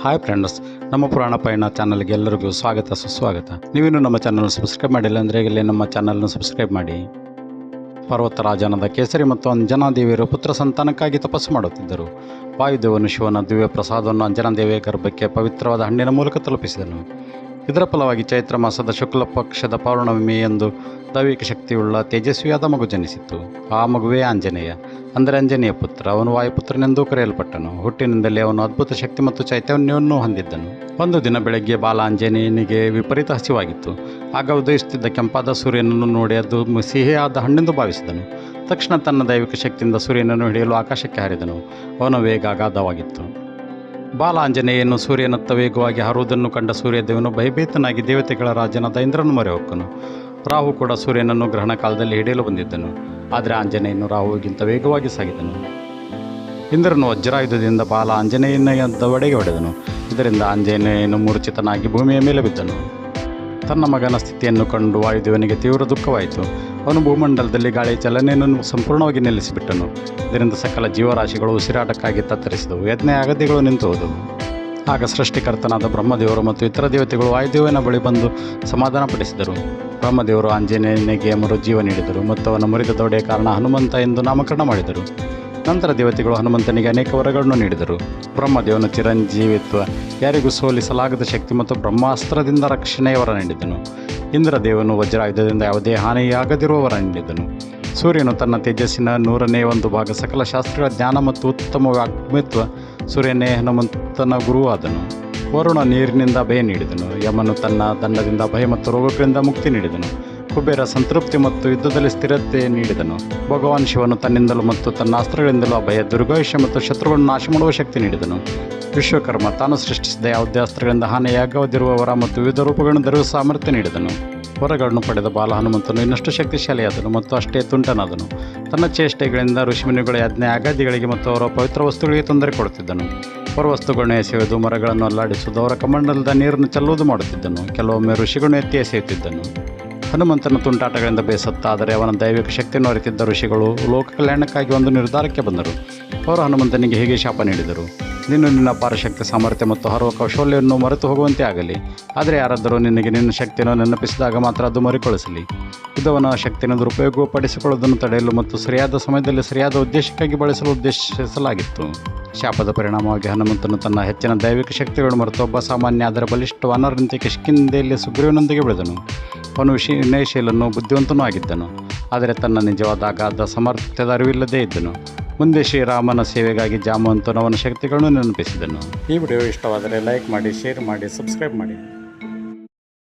Hi friends ನಮ್ಮ ಪುರಾಣ ಪಯಣ ಚಾನಲ್ಗೆ ಎಲ್ಲರಿಗೂ ಸ್ವಾಗತ, ಸುಸ್ವಾಗತ. ನೀವಿನ್ನೂ ನಮ್ಮ ಚಾನಲ್ ಸಬ್ಸ್ಕ್ರೈಬ್ ಮಾಡಿಲ್ಲ ಅಂದರೆ ಇಲ್ಲಿ ನಮ್ಮ ಚಾನಲ್ನ ಸಬ್ಸ್ಕ್ರೈಬ್ ಮಾಡಿ. ಪರ್ವತರಾಜನಾದ ಕೇಸರಿ ಮತ್ತು ಅಂಜನಾದೇವಿಯರು ಪುತ್ರ ಸಂತಾನಕ್ಕಾಗಿ ತಪಸ್ಸು ಮಾಡುತ್ತಿದ್ದರು. ವಾಯುದೇವನು ಶಿವನ ದಿವ್ಯ ಪ್ರಸಾದವನ್ನು ಅಂಜನಾದೇವಿಯ ಗರ್ಭಕ್ಕೆ ಪವಿತ್ರವಾದ ಹಣ್ಣಿನ ಮೂಲಕ ತಲುಪಿಸಿದನು. ಇದರ ಫಲವಾಗಿ ಚೈತ್ರ ಮಾಸದ ಶುಕ್ಲ ಪಕ್ಷದ ಪೌರ್ಣಮಿ ಎಂದು ದೈವಿಕ ಶಕ್ತಿಯುಳ್ಳ ತೇಜಸ್ವಿಯಾದ ಮಗು ಜನಿಸಿತು. ಆ ಮಗುವೇ ಆಂಜನೇಯ. ಅಂದರೆ ಆಂಜನೇಯ ಪುತ್ರ. ಅವನು ವಾಯುಪುತ್ರನೆಂದೂ ಕರೆಯಲ್ಪಟ್ಟನು. ಹುಟ್ಟಿನಿಂದಲೇ ಅವನು ಅದ್ಭುತ ಶಕ್ತಿ ಮತ್ತು ಚೈತನ್ಯವನ್ನು ಹೊಂದಿದ್ದನು. ಒಂದು ದಿನ ಬೆಳಗ್ಗೆ ಬಾಲ ಆಂಜನೇಯನಿಗೆ ವಿಪರೀತ ಹಸಿವಾಗಿತ್ತು. ಆಗ ಉದಯಿಸುತ್ತಿದ್ದ ಕೆಂಪಾದ ಸೂರ್ಯನನ್ನು ನೋಡಿ ಅದು ಸಿಹಿಯಾದ ಹಣ್ಣೆಂದು ಭಾವಿಸಿದನು. ತಕ್ಷಣ ತನ್ನ ದೈವಿಕ ಶಕ್ತಿಯಿಂದ ಸೂರ್ಯನನ್ನು ಹಿಡಿಯಲು ಆಕಾಶಕ್ಕೆ ಹಾರಿದನು. ಅವನ ವೇಗ ಅಗಾಧವಾಗಿತ್ತು. ಬಾಲ ಆಂಜನೇಯನು ಸೂರ್ಯನತ್ತ ವೇಗವಾಗಿ ಹಾರುವುದನ್ನು ಕಂಡ ಸೂರ್ಯದೇವನು ಭಯಭೀತನಾಗಿ ದೇವತೆಗಳ ರಾಜನಾದ ಇಂದ್ರನು ಮೊರೆ ಹೊಕ್ಕನು ರಾಹು ಕೂಡ ಸೂರ್ಯನನ್ನು ಗ್ರಹಣ ಕಾಲದಲ್ಲಿ ಹಿಡಿಯಲು ಬಂದಿದ್ದನು. ಆದರೆ ಆಂಜನೇಯನು ರಾಹುಗಿಂತ ವೇಗವಾಗಿ ಸಾಗಿದನು. ಇಂದ್ರನು ವಜ್ರಾಯುಧದಿಂದ ಬಾಲ ಆಂಜನೇಯನ ಒಡೆಗೆ ಹೊಡೆದನು. ಇದರಿಂದ ಆಂಜನೇಯನು ಮೂರ್ಛಿತನಾಗಿ ಭೂಮಿಯ ಮೇಲೆ ಬಿದ್ದನು. ತನ್ನ ಮಗನ ಸ್ಥಿತಿಯನ್ನು ಕಂಡು ವಾಯುದೇವನಿಗೆ ತೀವ್ರ ದುಃಖವಾಯಿತು. ಅವನು ಭೂಮಂಡಲದಲ್ಲಿ ಗಾಳಿ ಚಲನೆಯನ್ನು ಸಂಪೂರ್ಣವಾಗಿ ನಿಲ್ಲಿಸಿಬಿಟ್ಟನು. ಇದರಿಂದ ಸಕಲ ಜೀವರಾಶಿಗಳು ಉಸಿರಾಟಕ್ಕಾಗಿ ತತ್ತರಿಸಿದವು. ಯಜ್ಞ ಅಗತಿಗಳು ನಿಂತು ಹೋದವು ಆಗ ಸೃಷ್ಟಿಕರ್ತನಾದ ಬ್ರಹ್ಮದೇವರು ಮತ್ತು ಇತರ ದೇವತೆಗಳು ವಾಯುದೇವನ ಬಳಿ ಬಂದು ಸಮಾಧಾನಪಡಿಸಿದರು. ಬ್ರಹ್ಮದೇವರು ಆಂಜನೇಯನಿಗೆ ಮರುಜೀವ ನೀಡಿದರು ಮತ್ತು ಅವನ ಮುರಿದ ದೊಡೆಯ ಕಾರಣ ಹನುಮಂತ ಎಂದು ನಾಮಕರಣ ಮಾಡಿದರು. ನಂತರ ದೇವತೆಗಳು ಹನುಮಂತನಿಗೆ ಅನೇಕ ವರಗಳನ್ನು ನೀಡಿದರು. ಬ್ರಹ್ಮದೇವನ ಚಿರಂಜೀವಿತ್ವ, ಯಾರಿಗೂ ಸೋಲಿಸಲಾಗದ ಶಕ್ತಿ ಮತ್ತು ಬ್ರಹ್ಮಾಸ್ತ್ರದಿಂದ ರಕ್ಷಣೆಯ ವರ ನೀಡಿದನು. ಇಂದ್ರದೇವನು ವಜ್ರಾಯುಧದಿಂದ ಯಾವುದೇ ಹಾನಿಯಾಗದಿರುವ ವರ ನೀಡಿದನು. ಸೂರ್ಯನು ತನ್ನ ತೇಜಸ್ಸಿನ ನೂರನೇ ಒಂದು ಭಾಗ ಸಕಲ ಶಾಸ್ತ್ರಗಳ ಜ್ಞಾನ ಮತ್ತು ಉತ್ತಮ ವಾಗ್ಮಿತ್ವ ಸೂರ್ಯನೇ ಹನುಮಂತನ ಗುರುವಾದನು. ವರುಣ ನೀರಿನಿಂದ ಭಯ ನೀಡಿದನು. ಯಮನು ತನ್ನ ದಂಡದಿಂದ ಭಯ ಮತ್ತು ರೋಗಗಳಿಂದ ಮುಕ್ತಿ ನೀಡಿದನು. ಕುಬೇರ ಸಂತೃಪ್ತಿ ಮತ್ತು ಯುದ್ಧದಲ್ಲಿ ಸ್ಥಿರತೆ ನೀಡಿದನು. ಭಗವಾನ್ ಶಿವನು ತನ್ನಿಂದಲೂ ಮತ್ತು ತನ್ನ ಅಸ್ತ್ರಗಳಿಂದಲೂ ಅಭಯ ದುರ್ಗಾಯುಷ್ಯ ಮತ್ತು ಶತ್ರುಗಳನ್ನು ನಾಶ ಮಾಡುವ ಶಕ್ತಿ ನೀಡಿದನು. ವಿಶ್ವಕರ್ಮ ತಾನು ಸೃಷ್ಟಿಸಿದ ಯಾವುದೇ ಅಸ್ತ್ರಗಳಿಂದ ಹಾನಿಯಾಗದಿರುವವರ ಮತ್ತು ವಿವಿಧ ರೂಪಗಳನ್ನು ಧರಿಸುವ ಸಾಮರ್ಥ್ಯ ನೀಡಿದನು. ಹೊರಗಳನ್ನು ಪಡೆದ ಬಾಲ ಹನುಮಂತನು ಇನ್ನಷ್ಟು ಶಕ್ತಿಶಾಲಿಯಾದನು ಮತ್ತು ಅಷ್ಟೇ ತುಂಟನಾದನು. ತನ್ನ ಚೇಷ್ಟೆಗಳಿಂದ ಋಷಿಮುನಿಗಳ ಯಜ್ಞ ಅಗಾದಿಗಳಿಗೆ ಮತ್ತು ಅವರ ಪವಿತ್ರ ವಸ್ತುಗಳಿಗೆ ತೊಂದರೆ ಕೊಡುತ್ತಿದ್ದನು. ಅವರ ವಸ್ತುಗಳನ್ನು ಎಸೆಯುವುದು, ಮರಗಳನ್ನು ಅಲ್ಲಾಡಿಸುವುದು, ಅವರ ಕಮಂಡಲದ ನೀರನ್ನು ಚೆಲ್ಲುವುದು ಮಾಡುತ್ತಿದ್ದನು. ಕೆಲವೊಮ್ಮೆ ಋಷಿಗಳನ್ನು ಎತ್ತಿ ಎಸೆಯುತ್ತಿದ್ದನು. ಹನುಮಂತನ ತುಂಟಾಟಗಳಿಂದ ಬೇಸತ್ತ ಆದರೆ ಅವನ ದೈವಿಕ ಶಕ್ತಿಯನ್ನು ಅರಿತಿದ್ದ ಋಷಿಗಳು ಲೋಕ ಕಲ್ಯಾಣಕ್ಕಾಗಿ ಒಂದು ನಿರ್ಧಾರಕ್ಕೆ ಬಂದರು. ಅವರು ಹನುಮಂತನಿಗೆ ಹೇಗೆ ಶಾಪ ನೀಡಿದರು. ನೀನು ನಿನ್ನ ಪಾರಶಕ್ತಿ ಸಾಮರ್ಥ್ಯ ಮತ್ತು ಹರುವ ಕೌಶಲ್ಯವನ್ನು ಮರೆತು ಹೋಗುವಂತೆ ಆಗಲಿ. ಆದರೆ ಯಾರಾದರೂ ನಿನಗೆ ನಿನ್ನ ಶಕ್ತಿಯನ್ನು ನೆನಪಿಸಿದಾಗ ಮಾತ್ರ ಅದು ಮರಿಕೊಳಿಸಲಿ. ಇದು ಶಕ್ತಿಯನ್ನು ದುರುಪಯೋಗಪಡಿಸಿಕೊಳ್ಳುವುದನ್ನು ತಡೆಯಲು ಮತ್ತು ಸರಿಯಾದ ಸಮಯದಲ್ಲಿ ಸರಿಯಾದ ಉದ್ದೇಶಕ್ಕಾಗಿ ಬಳಸಲು ಉದ್ದೇಶಿಸಲಾಗಿತ್ತು. ಶಾಪದ ಪರಿಣಾಮವಾಗಿ ಹನುಮಂತನು ತನ್ನ ಹೆಚ್ಚಿನ ದೈವಿಕ ಶಕ್ತಿಗಳನ್ನು ಮರೆತು ಒಬ್ಬ ಸಾಮಾನ್ಯ ಅದರ ಬಲಿಷ್ಠ ವಾನರರಂತೆ ಕಿಷ್ಕಿಂದೆಯಲ್ಲಿ ಸುಗ್ರೀವನೊಂದಿಗೆ ಬೆಳೆದನು. ಅವನು ವಿಶಿ ವಿನಯಶೀಲನು ಬುದ್ಧಿವಂತನೂ ಆಗಿದ್ದನು. ಆದರೆ ತನ್ನ ನಿಜವಾದ ಅಗಾಧ ಸಮರ್ಥ್ಯದ ಅರಿವಿಲ್ಲದೇ ಇದ್ದನು. ಮುಂದೆ ಶ್ರೀರಾಮನ ಸೇವೆಗಾಗಿ ಜಾಮವಂತನು ಅವನ ಶಕ್ತಿಗಳನ್ನು ನೆನಪಿಸಿದನು. ಈ ವಿಡಿಯೋ ಇಷ್ಟವಾದರೆ ಲೈಕ್ ಮಾಡಿ, ಶೇರ್ ಮಾಡಿ, ಸಬ್ಸ್ಕ್ರೈಬ್ ಮಾಡಿ.